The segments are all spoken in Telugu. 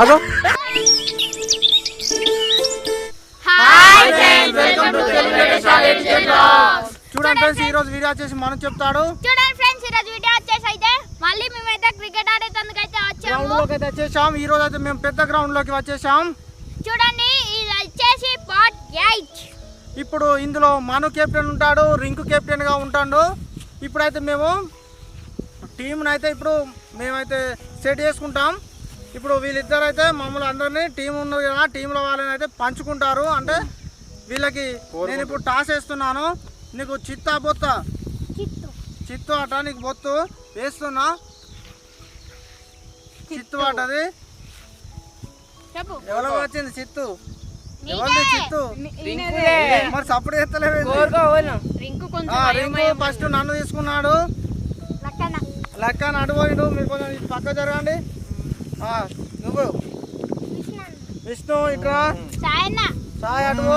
ఆగో hi friends welcome to Telugu latest educate చూడండి ఫ్రెండ్స్ ఈ రోజు వీడియో వచ్చేసి మనం చెప్తాడు. చూడండి ఫ్రెండ్స్ ఈరోజు వీడియో వచ్చేసి అయితే మళ్ళీ మేమైతే క్రికెట్ ఆడేందుకు అయితే గ్రౌండ్ వచ్చాము లోకి అయితే వచ్చేసాం. ఈ రోజు అయితే మేము పెద్ద గ్రౌండ్లోకి వచ్చేసాం. చూడండి ఇది వచ్చేసి పార్ట్ ఎయిట్ ఇప్పుడు ఇందులో మను కెప్టెన్ ఉంటాడు రింకు కెప్టెన్గా ఉంటాడు. ఇప్పుడైతే మేము టీంని అయితే ఇప్పుడు మేమైతే సెట్ చేసుకుంటాం. ఇప్పుడు వీళ్ళిద్దరు అయితే మమ్మల్ని అందరినీ టీం ఉన్నది కదా టీంలో వాళ్ళని అయితే పంచుకుంటారు. అంటే వీళ్ళకి నేను ఇప్పుడు టాస్ వేస్తున్నాను. నీకు చిత్తా బొత్త. చిత్తు. అట నీకు బొత్తు వేస్తున్నా. చిత్తు. అట అది చెప్పు. ఎవరో వచ్చింది చిత్తు? ఎవరిది చిత్తు? మరి సపోర్ట్ చేస్తలేవు రింకు ఫస్ట్ నన్ను తీసుకున్నాడు. లెక్క నడుపోయిండు మీరు కొంచెం పక్క జరగండి. ఆ, నువ్వు విష్ణు ఇట్రా. సాయన్న. సాయి అడుగు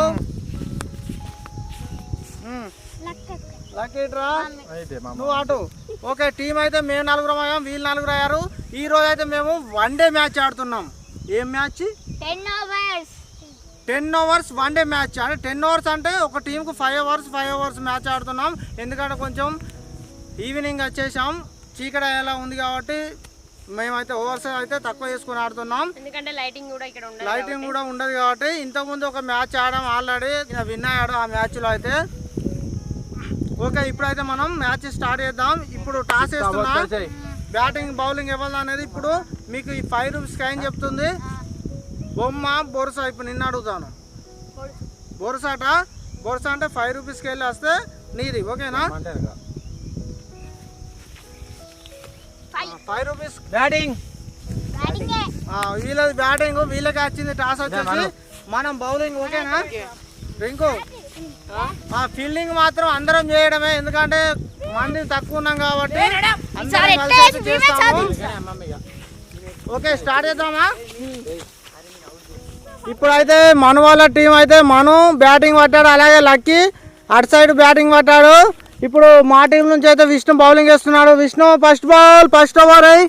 ఉమ్, లక్క లక్క ఇట్రా. నువ్వు అటు. ఓకే టీం అయితే మేము నలుగురు అయ్యాం. వీళ్ళు నలుగురు అయ్యారు. ఈ రోజు అయితే మేము వన్ డే మ్యాచ్ ఆడుతున్నాం. ఏం match? Ten overs one day match. అంటే టెన్ ఓవర్స్ అంటే ఒక టీంకు five overs five overs match ఆడుతున్నాం. ఎందుకంటే కొంచెం ఈవినింగ్ వచ్చేసాం. చీకటి ఎలా ఉంది కాబట్టి మేమైతే ఓవర్స్ అయితే తక్కువ చేసుకుని ఆడుతున్నాం. ఎందుకంటే లైటింగ్ కూడా ఇక్కడ ఉండదు లైటింగ్ కూడా ఉండదు కాబట్టి ఇంతకుముందు ఒక మ్యాచ్ ఆడాం ఆల్రెడీ విన్ అయ్యాడు ఆ మ్యాచ్లో అయితే. ఓకే ఇప్పుడైతే మనం మ్యాచ్ స్టార్ట్ చేద్దాం. ఇప్పుడు టాస్ వేస్తున్నా. బ్యాటింగ్ బౌలింగ్ ఇవ్వాలి అనేది ఇప్పుడు మీకు ఈ ఫైవ్ రూపీస్ కాయిన్ చెప్తుంది. బొమ్మ బొరుస ఇప్పుడు నిన్ను అడుగుతాను. బొరుసాట బొరుస అంటే ఫైవ్ రూపీస్కి వెళ్ళి వస్తే నీది ఓకేనా? ఫైవ్ రూపీస్ బ్యాటింగ్ బ్యాటింగ్ వీళ్ళది బ్యాటింగ్ వీళ్ళకి వచ్చింది టాస్ వచ్చేసి. మనం. బౌలింగ్ ఓకేనా రింకు ఆ ఫీల్డింగ్ మాత్రం అందరం చేయడమే ఎందుకంటే మంది తక్కువ ఉన్నాం కాబట్టి అందరం కలిసి అయితే చేస్తాము. ఓకే స్టార్ట్ చేద్దామా? ఇప్పుడైతే మన వాళ్ళ టీం అయితే మను బ్యాటింగ్ పట్టాడు అలాగే లక్కీ అటు సైడ్ బ్యాటింగ్ పట్టాడు. ఇప్పుడు మా టీం నుంచి అయితే విష్ణు బౌలింగ్ వేస్తున్నాడు. Vishnu first ball first over అయి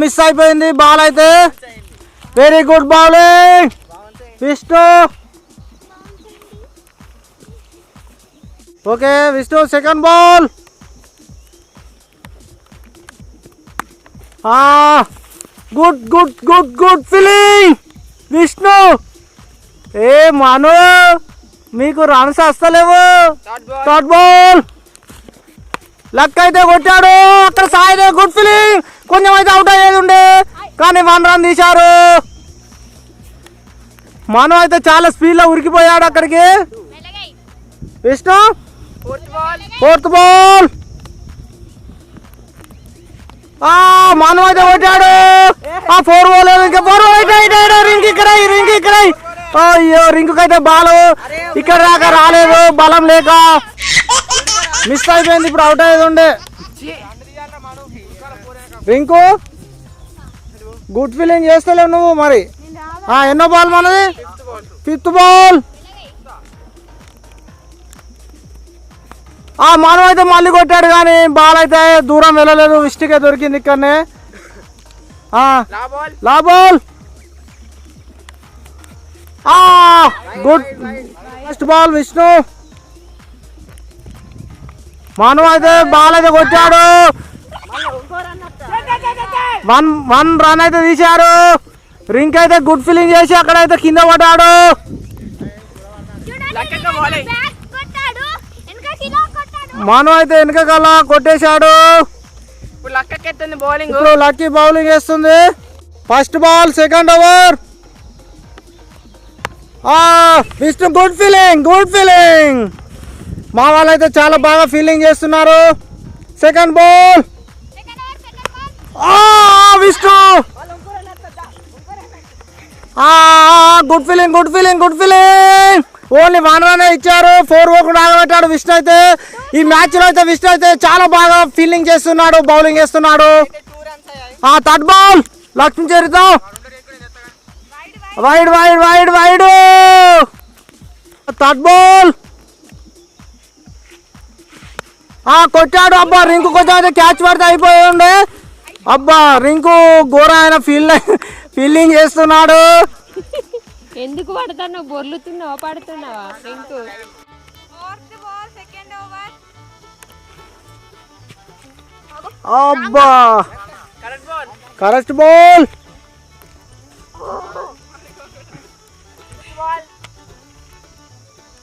మిస్ అయిపోయింది బాల్ అయితే. Very good bowling Vishnu. Okay Vishnu second ball good good good good fielding Vishnu. ఏ మను. మీకు రన్స్ వస్తలేవు. థర్డ్ బాల్ లక్ అయితే కొట్టాడు. అక్కడ సాయి గుడ్ ఫీలింగ్ కొంచెం అయితే అవుట్ అయ్యేది ఉండే. కానీ వన్ రన్ తీశారు. మను అయితే చాలా స్పీడ్లో ఉరికిపోయాడు అక్కడికి. విష్ణు. ఫోర్త్ బాల్ ఆ మను అయితే కొట్టాడు. ఆ ఫోర్ బాల్ ఇంకా ఫోర్ బాల్ రింగ్ ఇక్కడ రింగ్ ఇక్కడ అయ్యో అయితే బాల్. ఇక్కడ దాకా రాలేదు బలం లేక. మిస్ అయిపోయింది ఇప్పుడు అవుట్ అయ్యేది ఉండే రింకు గుడ్ ఫీలింగ్ చేస్తలేవు నువ్వు మరి. ఆ, ఎన్నో బాల్ మనది? ఫిఫ్త్ బాల్ ఆ మనం అయితే మళ్ళీ కొట్టాడు కానీ బాల్ అయితే దూరం వెళ్ళలేదు విష్టికే దొరికింది ఇక్కడనే. లా ball good. First ball Vishnu. మనం అయితే బాల్ అయితే కొట్టాడు. వన్ వన్ రన్ అయితే తీశారు. రింక్ అయితే గుడ్ ఫీలింగ్ చేసి అక్కడైతే కింద కొట్టాడు వెనక మను అయితే వెనకగల కొట్టేశాడు. ఇప్పుడు లక్కకెత్తుంది బౌలింగ్ ఇప్పుడు లక్కీ బౌలింగ్ వేస్తుంది. First ball second over Vishnu good feeling good feeling. మా వాళ్ళు అయితే చాలా బాగా ఫీలింగ్ చేస్తున్నారు. Second ball. Vishnu. Good feeling good feeling good feeling. Only one run ఇచ్చారు. ఫోర్ ఓకు ఆగబెట్టాడు విష్ణు అయితే. ఈ మ్యాచ్లో అయితే విష్ణు అయితే చాలా బాగా ఫీలింగ్ చేస్తున్నాడు బౌలింగ్ చేస్తున్నాడు. Third ball. Lakshmi Charita wide wide wide wide third ball ఆ కొట్టాడు అబ్బా రింకు కొంచెం అయితే క్యాచ్ పడితే అయిపోయి ఉండే అబ్బా రింకు ఘోర ఆయన ఫీల్ ఫీల్డింగ్ చేస్తున్నాడు. ఎందుకు పడుతున్నావు? బొర్లుతున్నావా పడుతున్నావా? రింకు అబ్బా! Correct ball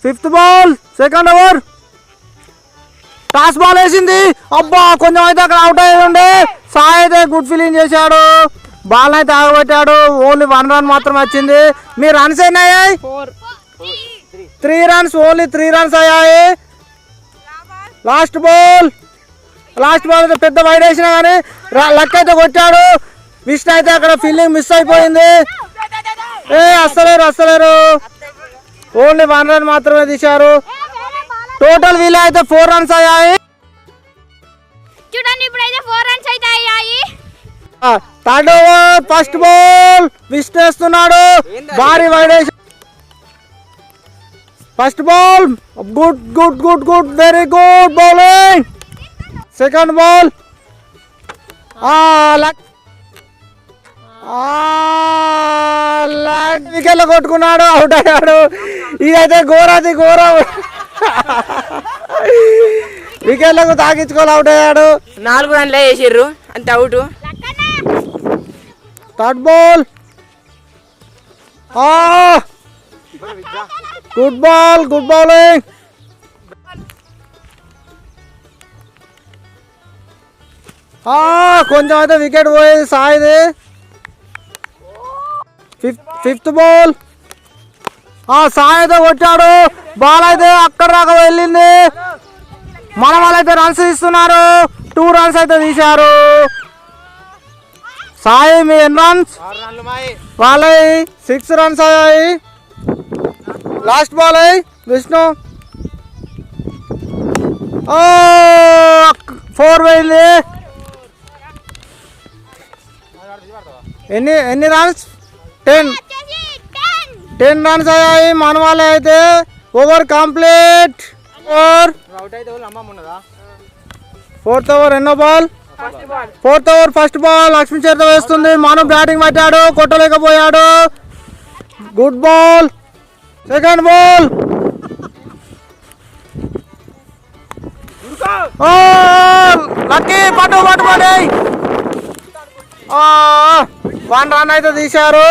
fifth ball second over. Toss ball వేసింది. అబ్బా కొంచెం అయితే అక్కడ అవుట్ అయ్యి ఉండే సాయి అయితే గుడ్ ఫీలింగ్ చేశాడు. బాల్ అయితే ఆగబెట్టాడు. ఓన్లీ వన్ రన్ మాత్రం వచ్చింది. మీ రన్స్ ఎన్ని అయ్యాయి four three runs only three runs అయ్యాయి. లాస్ట్ బాల్ లాస్ట్ బాల్ అయితే పెద్ద వైడ్ వేసినా కానీ లక్ అయితే కొట్టాడు. విష్ణు అయితే అక్కడ ఫీల్డింగ్ మిస్ అయిపోయింది. ఏ అస్సలేరు అస్సలేరు ఓన్లీ వన్ రన్ మాత్రమే తీశారు. టోటల్ వీళ్ళు అయితే ఫోర్ రన్స్ అయ్యాయి. చూడండి ఇప్పుడైతే ఫోర్ రన్స్ అయితే అయ్యాయి. Third over first ball Vishnu వేస్తున్నాడు భారీ వైడ్ వేసి first ball good good good good very good bowling second ball వికెట్లో కొట్టుకున్నాడు అవుట్ అయ్యాడు. ఇదైతే ఘోరాది ఘోరం. వికెట్లకు తాకించుకోవాలి అవుట్ అయ్యాడు. నాలుగు రన్లే వేసిర్రు అంతే out. Third ball good ball good bowling కొంచెం అయితే వికెట్ పోయేది సాయిది. Fifth fifth ball. సాయి అయితే కొట్టాడు. బాల్ అయితే అక్కడ దాకా వెళ్ళింది. మన వాళ్ళైతే రన్స్ ఇస్తున్నారు. టూ రన్స్ అయితే తీశారు. సాయి మీ ఎన్ని రన్స్ వాళ్ళవి సిక్స్ రన్స్ అయ్యాయి. లాస్ట్ బాల్ అయ్యి విష్ణు. ఫోర్ పోయింది. ఎన్ని ఎన్ని రన్స్ టెన్ టెన్ రన్స్ అయ్యాయి. మన వాళ్ళే అయితే over complete over fourth over ఎన్నో ball fourth over first ball Lakshmi చేత వేస్తుంది. మనం బ్యాటింగ్ పట్టాడు. కొట్టలేకపోయాడు. Good ball second ball Lucky పట్టు పట్టు పడి వన్ రన్ అయితే తీశారు.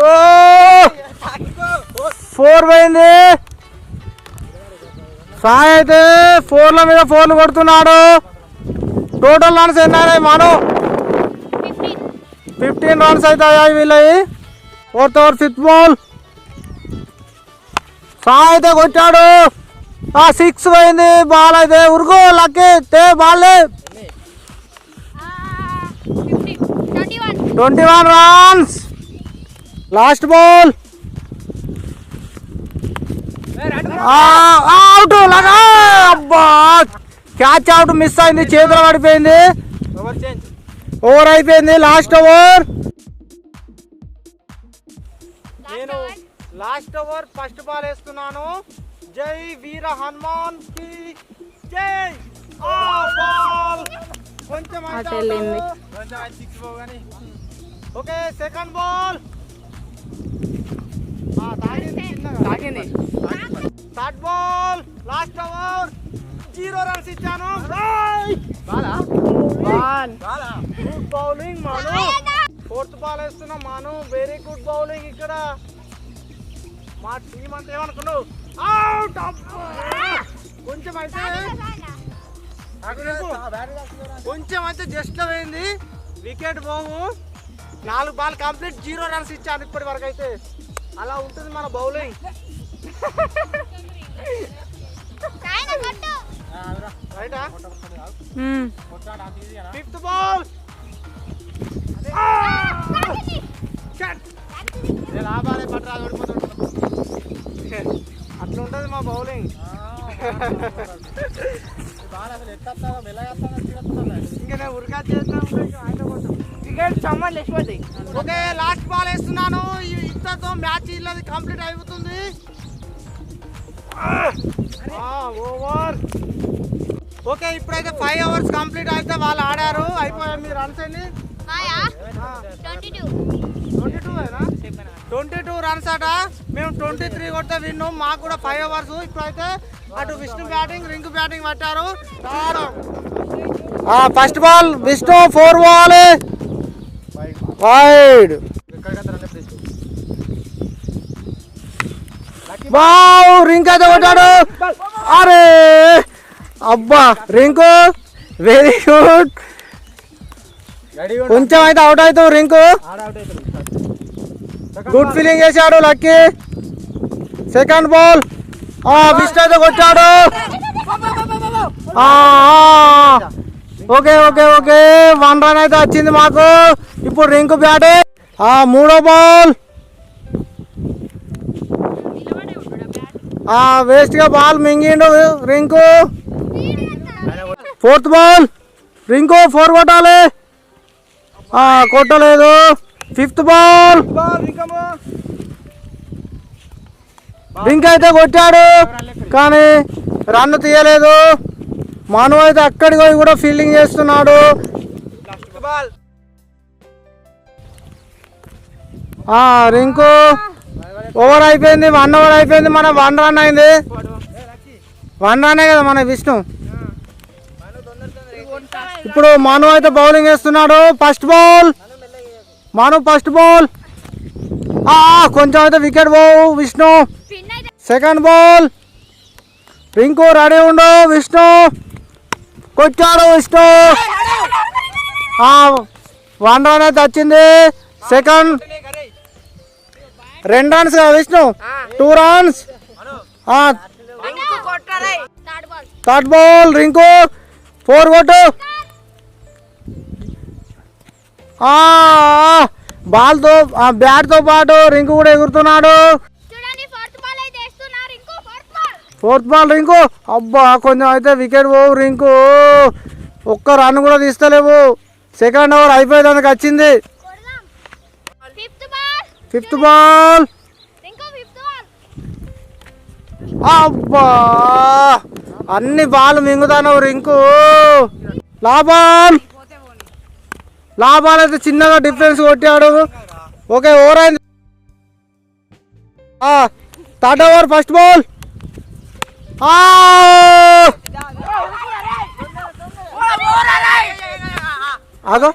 ఓ! ఫోర్ పోయింది. సాయి అయితే ఫోర్ల మీద ఫోర్లు కొడుతున్నాడు. టోటల్ రన్స్ ఎన్ని అయినాయి ఫిఫ్టీన్ రన్స్ అయితే అయ్యాయి వీళ్ళవి. Fourth over fifth ball. Sai అయితే కొట్టాడు. సిక్స్ పోయింది. బాల్ అయితే ఉరుగు లక్కీ తే ball. Twenty one runs last ball out లగా అబ్బా. క్యాచ్ అవుట్ మిస్ అయింది. చేతిలో పడిపోయింది. ఓవర్ అయిపోయింది. లాస్ట్ ఓవర్ నేను లాస్ట్ ఓవర్ ఫస్ట్ బాల్ వేస్తున్నాను. జై వీర హనుమాన్కి జై. ఆ బాల్. కొంచెం. కొంచెం పోగాని. ఓకే సెకండ్ బాల్ తాగింది third ball last over zero runs ఇచ్చాను. Ball? Good bowling Manu fourth ball వేస్తున్నా మాను వెరీ గుడ్ బౌలింగ్ ఇక్కడ. మా టీం అంతా ఏమనుకున్నావు? అవుట్ కొంచెం అయితే కొంచెం అయితే జస్ట్ పోయింది వికెట్ పోము. నాలుగు బాల్ కంప్లీట్ జీరో రన్స్ ఇచ్చాను ఇప్పటి వరకు అయితే. అలా ఉంటుంది మన బౌలింగ్. రైటా? Fifth ball. అట్లా ఉంటుంది మా బౌలింగ్. ఇంకా నేను ఉరికా చేస్తాను క్రికెట్ లేచిపోతాయి ఓకే లాస్ట్ బాల్ వేస్తున్నాను. ఇంతతో మ్యాచ్ ఇల్లది కంప్లీట్ అయిపోతుంది. ఓవర్. ఓకే ఇప్పుడైతే ఫైవ్ అవర్స్ కంప్లీట్ అయితే వాళ్ళు ఆడారు. అయిపోయాయి మీరు రన్స్ ఎన్ని? Twenty two twenty two twenty two runs అట. మేము ట్వంటీ త్రీ కొడితే విన్ను. మాకు కూడా ఫైవ్ అవర్స్ ఇప్పుడైతే అటు విష్ణు బ్యాటింగ్ రింకు బ్యాటింగ్ పట్టారు. First ball Vishnu four ball wide wow Rinku అయితే కొట్టాడు. అరే! అబ్బా రింకు వెరీ గుడ్ కొంచెం అయితే అవుట్ అవుతావు రింకు గుడ్ ఫీలింగ్ చేశాడు లక్కీ సెకండ్ బాల్ విష్ణు అయితే కొట్టాడు. Okay okay okay one run అయితే వచ్చింది మాకు. ఇప్పుడు రింకు బ్యాటే. ఆ మూడో బాల్. ఆ వేస్ట్గా ball మింగిండు Rinku. Fourth ball. Rinku four కొట్టాలి. ఆ, కొట్టలేదు. Fifth ball. రింక్ అయితే కొట్టాడు కానీ రన్ తీయలేదు. మను అయితే అక్కడికి పోయి కూడా ఫీల్డింగ్ చేస్తున్నాడు. బాల్ రింకు. ఓవర్ అయిపోయింది వన్ ఓవర్ అయిపోయింది మన వన్ రన్ అయింది. వన్ రన్ కదా మన విష్ణు. ఇప్పుడు మను అయితే బౌలింగ్ వేస్తున్నాడు first ball. Manu first ball. కొంచెం అయితే వికెట్ పోవు Vishnu. Second ball. Rinku ready ఉండు విష్ణు. కొచ్చాడు విష్ణు. వన్ రన్ అయితే వచ్చింది. సెకండ్. రెండు రన్స్ కదా Vishnu. Two runs third ball Rinku four కొట్టు. బాల్తో బ్యాట్తో పాటు రింకు కూడా ఎగురుతున్నాడు. చూడండి ఫోర్త్ బాల్ అయితే వేస్తున్నారు ఇంకో fourth ball fourth ball Rinku. అబ్బా కొంచెం అయితే వికెట్ పోవు రింకు. ఒక్క రన్ కూడా తీస్తలేవు. సెకండ్ ఓవర్ అయిపోయేదానికి వచ్చింది. Fifth ball. అబ్బా! అన్ని బాల్ మింగుతాను రింకు. లాభాల్ లాభాల్ అయితే చిన్నగా డిఫరెన్స్ కొట్టాడు. ఓకే ఓవర్ అయింది. Third over first ball. అగో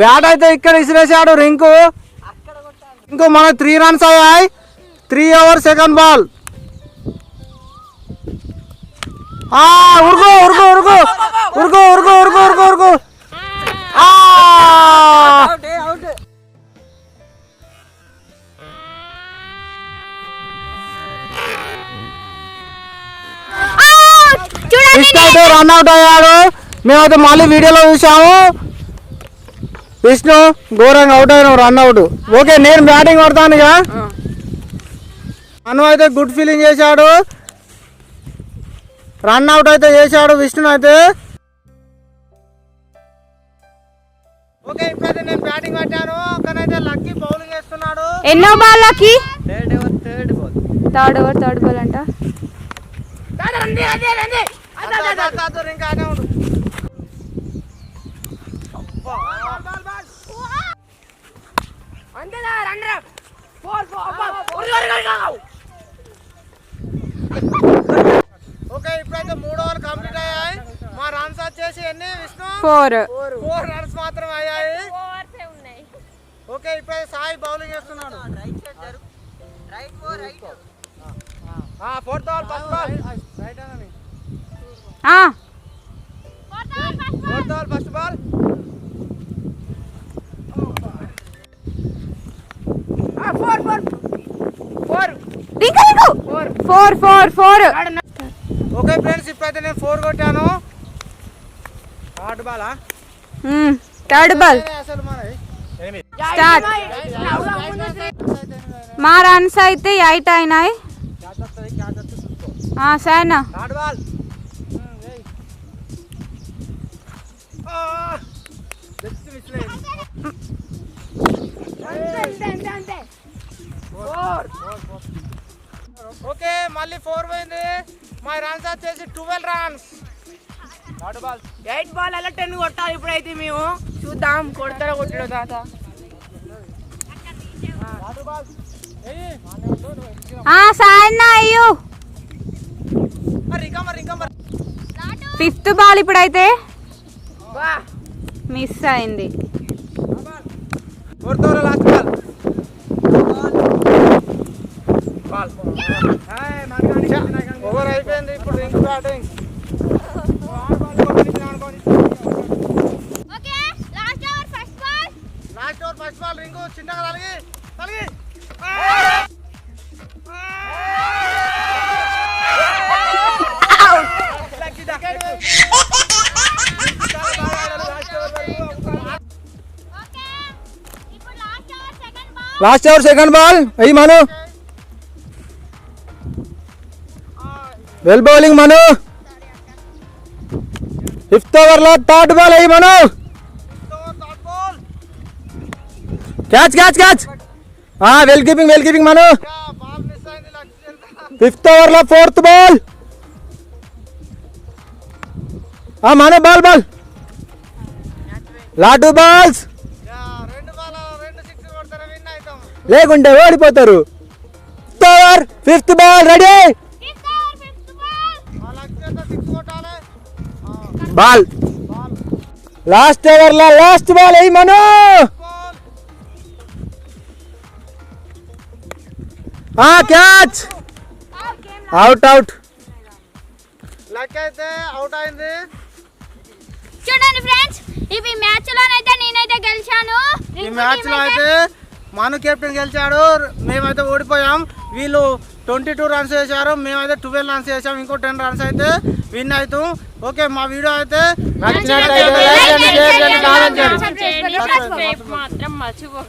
బ్యాట్ అయితే ఇక్కడ ఇసిరేసాడు రింకు. ఇంకో మన త్రీ రన్స్ అయ్యాయి. త్రీ ఓవర్ సెకండ్ బాల్ ఆ ఉరుకు ఉరుకు ఉరుకు. ఉరుకు ఉరుకు ఉరుకు ఉరుకు ఉరుకు. రన్ అవుట్ అయ్యాడు. మేమైతే మళ్ళీ వీడియోలో చూసాము విష్ణు ఘోరంగా అవుట్ అయినాం రన్ అవుట్ ఓకే నేను బ్యాటింగ్ కొడతాను ఇక అను అయితే గుడ్ ఫీలింగ్ చేశాడు రన్ అవుట్ అయితే చేశాడు విష్ణు అయితే ఓకే ఇప్పుడైతే నేను బ్యాటింగ్ పట్టాను అక్కడైతే లక్కీ బౌలింగ్ వేస్తున్నాడు ఎన్నో బాల్కి third ball third over third ball అంట ఇంకా ఓకే ఇప్పుడైతే మూడు ఓవర్ కంప్లీట్ అయ్యాయి. మా రన్స్ వచ్చేసి ఎన్ని విష్ణు? ఫోర్. ఫోర్ రన్స్ మాత్రం అయ్యాయి. ఉన్నాయి? ఓకే ఇప్పుడైతే సాయి బౌలింగ్ వేస్తున్నాడు fourth ball first ball. Right fourth ball first ball. Four four. Okay friends ఇప్పుడైతే నేను ఫోర్ కొట్టాను. థర్డ్ బాల్ మా రన్స్ అయితే ఎయిట్ అయినాయి. సరేనా? అంతే అంతే అంతే. ఓకే మళ్ళీ ఫోర్ పోయింది. మా రన్స్ వచ్చేసి ట్వెల్వ్ రన్స్ ఎయిట్ బాల్ అలా టెన్ కొట్టాలి ఇప్పుడైతే మేము. చూద్దాం కొడతారా కొట్టడో తాత? అయ్యు. ఫిఫ్త్ బాల్ ఇప్పుడైతే వా మిస్ అయింది కొడతారు లాస్ట్ బాల్ ఓవర్ అయిపోయింది ఇప్పుడు Rinku batting okay last over first ball last over first ball Rinku చిన్నగా తలిగి తలిగి ఓకే ఇప్పుడు last over second ball last over second ball అయ్యి Manu well bowling Manu fifth ఓవర్లో థర్డ్ బాల్ అయ్యి Manu catch catch catch well keeping well keeping Manu fifth ఓవర్లో fourth ball Manu ball ball lot balls లేకుంటే ఓడిపోతారు. Fifth over fifth ball ready ball. Last ఓవర్లో లాస్ట్ బాల్ అయ్యి Manu? Catch. Out out. Luck అయితే అవుట్ అయింది. చూడండి ఫ్రెండ్స్ ఇవి మ్యాచ్ లోనైతే నేనైతే గెలిచాను. ఈ మ్యాచ్లో అయితే మను కెప్టెన్ గెలిచాడు. మేమైతే ఓడిపోయాం. వీళ్ళు ట్వంటీ టూ రన్స్ చేశారు మేమైతే ట్వెల్వ్ రన్స్ చేసాం ఇంకో టెన్ రన్స్ అయితే విన్ అవుతాం. ఓకే మా వీడియో అయితే నచ్చినట్లయితే లైక్ చేయండి షేర్ చేయండి కామెంట్ చేయండి. చేయండి. సబ్స్క్రైబ్ మాత్రం మర్చిపోకండి